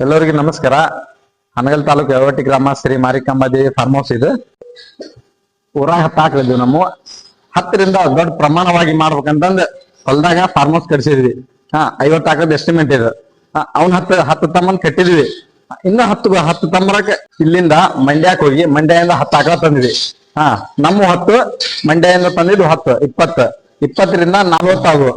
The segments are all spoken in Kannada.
ಎಲ್ಲರಿಗೂ ನಮಸ್ಕಾರ. ಹನಗಲ್ ತಾಲೂಕು ಯವಟಿ ಗ್ರಾಮ ಶ್ರೀ ಮಾರಿಕಾಂಬ ದೇವಿ ಫಾರ್ಮ್ ಹೌಸ್ ಇದು. ಊರಾಗ ಹತ್ತಾಕಿದ್ವಿ ನಾವು. ಹತ್ತರಿಂದ ದೊಡ್ಡ ಪ್ರಮಾಣವಾಗಿ ಮಾಡ್ಬೇಕಂತಂದ್ ಹೊಲ್ದಾಗ ಫಾರ್ಮ್ ಹೌಸ್ ಕಟ್ಸಿದ್ವಿ. ಹಾ, ಐವತ್ತು ಹಾಕದ್ ಎಸ್ಟಿಮೇಟ್ ಇದು. ಅವ್ನ ಹತ್ತ, ಹತ್ತು ತಮ್ಮನ್ ಕಟ್ಟಿದ್ವಿ. ಇನ್ನ ಹತ್ತು ಹತ್ತು ತಮ್ಮರಕ್ಕೆ ಇಲ್ಲಿಂದ ಮಂಡ್ಯಕ್ ಹೋಗಿ ಮಂಡ್ಯದಿಂದ ಹತ್ತು ಹಾಕ ತಂದ್ವಿ ಹಾ, ನಮ್ಮ ಹತ್ತು, ಮಂಡ್ಯದಿಂದ ತಂದಿದ್ದು ಹತ್ತು, ಇಪ್ಪತ್ತು. ಇಪ್ಪತ್ತರಿಂದ ನಲ್ವತ್ತಾಗು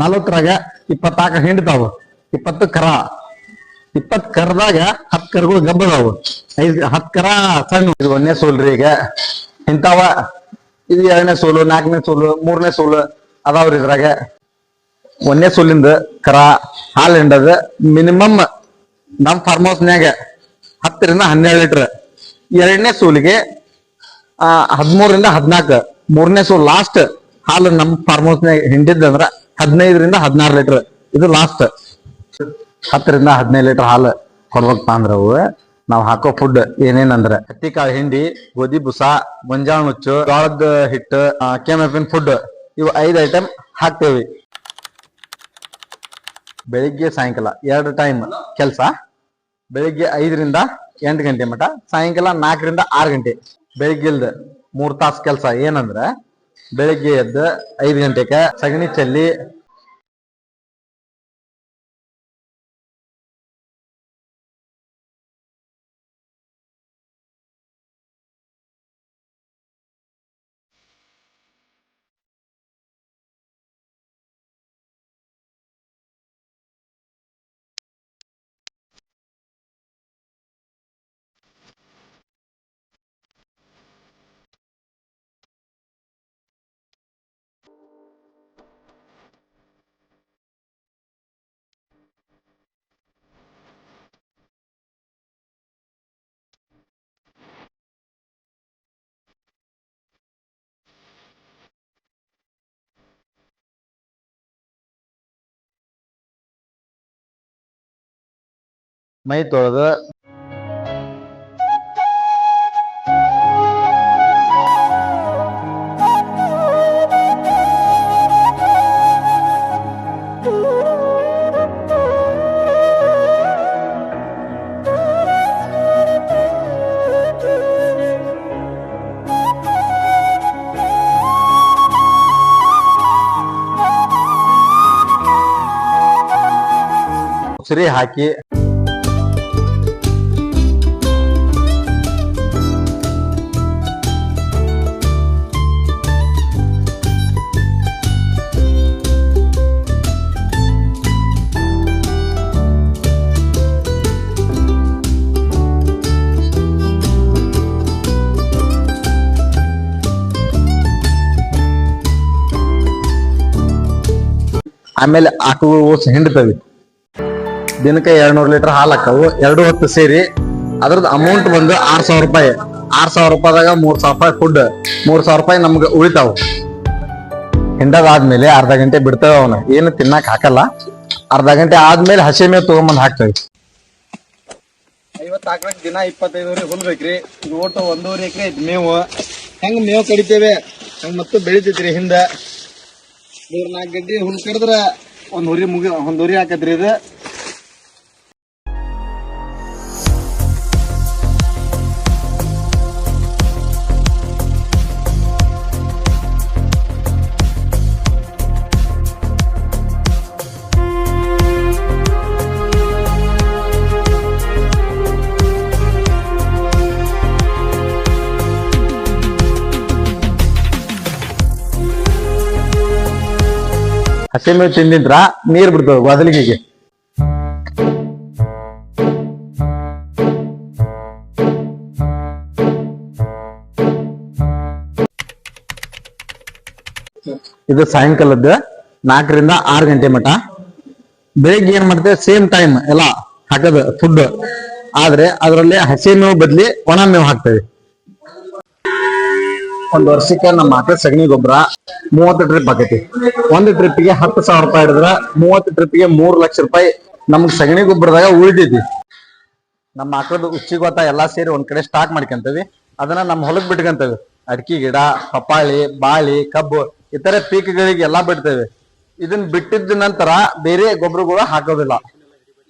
ನಲ್ವತ್ತರಾಗ ಇಪ್ಪತ್ತಾಕ ಹಿಂಡ್ತಾವು ಇಪ್ಪತ್ತು ಕರ. ಇಪ್ಪತ್ ಕರದಾಗ ಹತ್ ಕರಗಳು ಗಬ್ಬದಾವು. ಐದ್ ಹತ್ ಕರ ಸಣ್ಣ. ಇದು ಒಂದನೇ ಸೋಲ್ರಿ ಈಗ. ಇಂತಾವ ಇದು ಎರಡನೇ ಸೋಲು, ನಾಲ್ಕನೇ ಸೋಲು, ಮೂರನೇ ಸೋಲು ಅದಾವ್ರಿ ಇದ್ರಾಗ. ಒಂದನೇ ಸೋಲಿಂದ ಕರ ಹಾಲು ಹಿಂಡದ ಮಿನಿಮಮ್ ನಮ್ ಫಾರ್ಮ್ ಹೌಸ್ನ್ಯಾಗ ಹತ್ತರಿಂದ ಹನ್ನೆರಡು ಲೀಟರ್. ಎರಡನೇ ಸೋಲಿಗೆ ಹದಿಮೂರರಿಂದ ಹದಿನಾಲ್ಕು. ಮೂರನೇ ಸೋಲ್ ಲಾಸ್ಟ್ ಹಾಲು ನಮ್ಮ ಫಾರ್ಮ್ ಹೌಸ್ನ್ಯಾಗ ಹಿಂಡಿದ್ದಂದ್ರ ಹದಿನೈದರಿಂದ ಹದಿನಾರು ಲೀಟರ್. ಇದು ಲಾಸ್ಟ್ ಹತ್ತರಿಂದ ಹದಿನೈದು ಲೀಟರ್ ಹಾಲು ಕೊಡ್ಬೇಕಪ್ಪ ಅಂದ್ರ ಅವು. ನಾವ್ ಹಾಕೋ ಫುಡ್ ಏನೇನಂದ್ರ ಹತ್ತಿ ಕಾಳು ಹಿಂಡಿ, ಗೋಧಿ ಬುಸ ಗೊಂಜಾಳ ನುಚ್ಚು ಜೋಳದ ಹಿಟ್ಟು ಕೆಮೆಪಿನ್ ಫುಡ್ ಇವು ಐದು ಐಟಮ್ ಹಾಕ್ತೇವಿ. ಬೆಳಿಗ್ಗೆ ಸಾಯಂಕಾಲ ಎರಡು ಟೈಮ್ ಕೆಲಸ. ಬೆಳಿಗ್ಗೆ ಐದರಿಂದ ಎಂಟು ಗಂಟೆ ಮಟ ಸಾಯಂಕಾಲ ನಾಲ್ಕರಿಂದ ಆರು ಗಂಟೆ. ಬೆಳಿಗ್ಗೆಲ್ದ ಮೂರ್ ತಾಸು ಕೆಲಸ ಏನಂದ್ರ ಬೆಳಿಗ್ಗೆ ಎದ್ದು ಐದು ಗಂಟೆಗೆ ಸಗಣಿ ಚೆಲ್ಲಿ ಮೈ ತೊಳೆದು ಉಸಿರಿ ಹಾಕಿ ಆಮೇಲೆ ಆಕಳು ಓಸ್ ಹಿಂಡ್ತವಿ. ದಿನಕ್ಕೆ ಎರಡ್ನೂರು ಲೀಟರ್ ಹಾಲು ಹಾಕವು ಎರಡು ಹೊತ್ತು ಸೇರಿ ಅದ್ರದ್ದು ಅಮೌಂಟ್ ಬಂದು ಆರ್ ಸಾವಿರ ರೂಪಾಯಿ. ಆರ್ ಸಾವಿರ ರೂಪಾಯಿದಾಗ ಮೂರ್ ಸಾವಿರ ರೂಪಾಯಿ ಫುಡ್ ಮೂರ್ ಸಾವಿರ ರೂಪಾಯಿ ನಮ್ಗೆ ಉಳಿತಾವು. ಹಿಂಡದಾದ್ಮೇಲೆ ಅರ್ಧ ಗಂಟೆ ಬಿಡ್ತೇವೆ ಅವನ. ಏನು ತಿನ್ನಕ್ ಹಾಕಲ್ಲ. ಅರ್ಧ ಗಂಟೆ ಆದ್ಮೇಲೆ ಹಸಿ ಮೇಲೆ ತಗೊಂಬಂದ್ ಹಾಕ್ತೇವೆ. ಐವತ್ತು ಹಾಕ್ಲಕ್ ದಿನ ಇಪ್ಪತ್ತೈದೂರಿ ಹುಲ್ ಬೇಕ್ರಿ. ಒಂದೂವರೆ ಎಕರೆ ಮೇವು. ಹೆಂಗ್ ಮೇವು ಕಡಿತೇವೆ? ಹಂಗ ಮತ್ತು ಬೆಳಿತೈತ್ರಿ ಹಿಂದ? ಮೂರ್ ನಾಲ್ಕು ಗಡ್ಡಿ ಹುಲ್ ಕಡಿದ್ರ ಒಂದ್ ಹುರಿ ಮುಗಿ ಒಂದ್ ಹುರಿ ಹಾಕತ್ರಿ ಇದು. ಮೇವ್ ತಿಂದಿದ್ರ ನೀರ್ ಬಿಡ್ತದ ಬದಲಿಗೆ ಇದು ಸಾಯಂಕಾಲದ ನಾಲ್ಕರಿಂದ ಆರು ಗಂಟೆ ಮಟ ಬೆಳಿಗ್ಗೆ ಏನ್ ಮಾಡ್ತೇವೆ? ಸೇಮ್ ಟೈಮ್ ಎಲ್ಲ ಹಾಕದ ಫುಡ್ ಆದ್ರೆ ಅದರಲ್ಲಿ ಹಸಿ ಮೇವು ಬದ್ಲಿ ಒಣ ಮೇವು ಹಾಕ್ತೇವೆ. ಒಂದ್ ವರ್ಷಕ್ಕೆ ನಮ್ಮ ಆಕಳ ಸಗಣಿ ಗೊಬ್ಬರ ಮೂವತ್ತು ಟ್ರಿಪ್ ಆಕೈತಿ. ಒಂದು ಟ್ರಿಪ್ಗೆ ಹತ್ತು ಸಾವಿರ ರೂಪಾಯಿ ಹಿಡಿದ್ರ ಮೂವತ್ತು ಟ್ರಿಪ್ಗೆ ಮೂರ್ ಲಕ್ಷ ರೂಪಾಯಿ ನಮ್ಗ್ ಸಗಣಿ ಗೊಬ್ಬರದಾಗ ಉಳಿದೈತಿ. ನಮ್ಮ ಆಕಳದ ಉಚ್ಚಿ ಗೊತ್ತ ಎಲ್ಲಾ ಸೇರಿ ಒಂದ್ ಕಡೆ ಸ್ಟಾಕ್ ಮಾಡ್ಕೊಂತೇವಿ. ಅದನ್ನ ನಮ್ಮ ಹೊಲಕ್ ಬಿಟ್ಕೊಂತೇವೆ. ಅಡಿಕೆ ಗಿಡ, ಪಪ್ಪಾಳಿ, ಬಾಳಿ, ಕಬ್ಬು, ಇತರೆ ಪೀಕ್ಗಳಿಗೆ ಎಲ್ಲಾ ಬಿಡ್ತೇವೆ. ಇದನ್ನ ಬಿಟ್ಟಿದ ನಂತರ ಬೇರೆ ಗೊಬ್ಬರಗಳು ಹಾಕೋದಿಲ್ಲ.